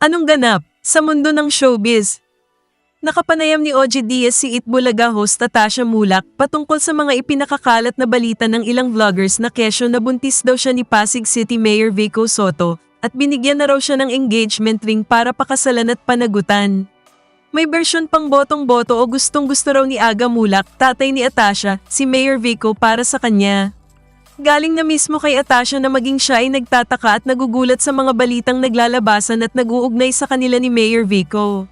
Anong ganap sa mundo ng showbiz? Nakapanayam ni OG Diaz si Itbulaga host Natasha Mulak patungkol sa mga ipinakakalat na balita ng ilang vloggers na kesyo na buntis daw siya ni Pasig City Mayor Vico Soto at binigyan na raw siya ng engagement ring para pakasalan at panagutan. May version pang botong-boto o gustong gusto raw ni Aga Mulak, tatay ni Atasha, si Mayor Vico para sa kanya. Galing na mismo kay Atasha na maging siya ay nagtataka at nagugulat sa mga balitang naglalabasan at nag-uugnay sa kanila ni Mayor Vico.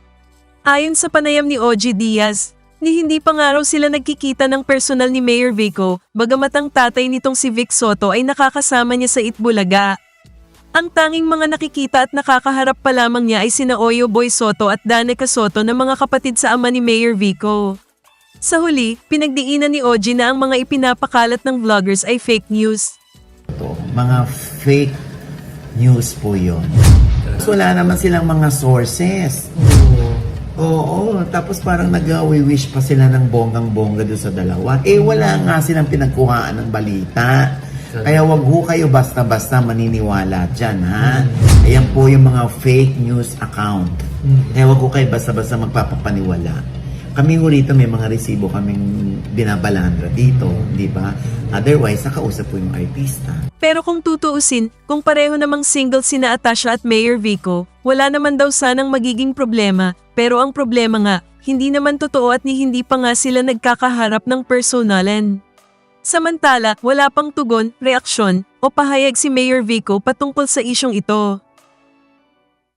Ayon sa panayam ni OG Diaz, ni hindi pa nga raw sila nagkikita ng personal ni Mayor Vico, bagamat ang tatay nitong si Vic Soto ay nakakasama niya sa Itbulaga. Ang tanging mga nakikita at nakakaharap pa lamang niya ay sina Oyo Boy Soto at Danica Soto na mga kapatid sa ama ni Mayor Vico. Sa huli, pinagdiinan ni OG na ang mga ipinapakalat ng vloggers ay fake news. to. Mga fake news po yun. So, wala naman silang mga sources. Oo, tapos parang nag-wish pa sila ng bonggang-bongga doon sa dalawa. Eh, wala nga silang pinagkuhaan ng balita. Kaya wag ho kayo basta-basta maniniwala dyan, ha? Ayan po yung mga fake news account. Kaya wag ho kayo basta-basta magpapapaniwala. Kami ho rito may mga resibo kaming binabalandra dito, di ba? Otherwise, nakausap po yung artista. Pero kung tutuusin, kung pareho namang single sina Atasha at Mayor Vico, wala naman daw sanang magiging problema. Pero ang problema nga, hindi naman totoo at ni hindi pa nga sila nagkakaharap ng personalan. Samantala, wala pang tugon, reaksyon, o pahayag si Mayor Vico patungkol sa isyong ito.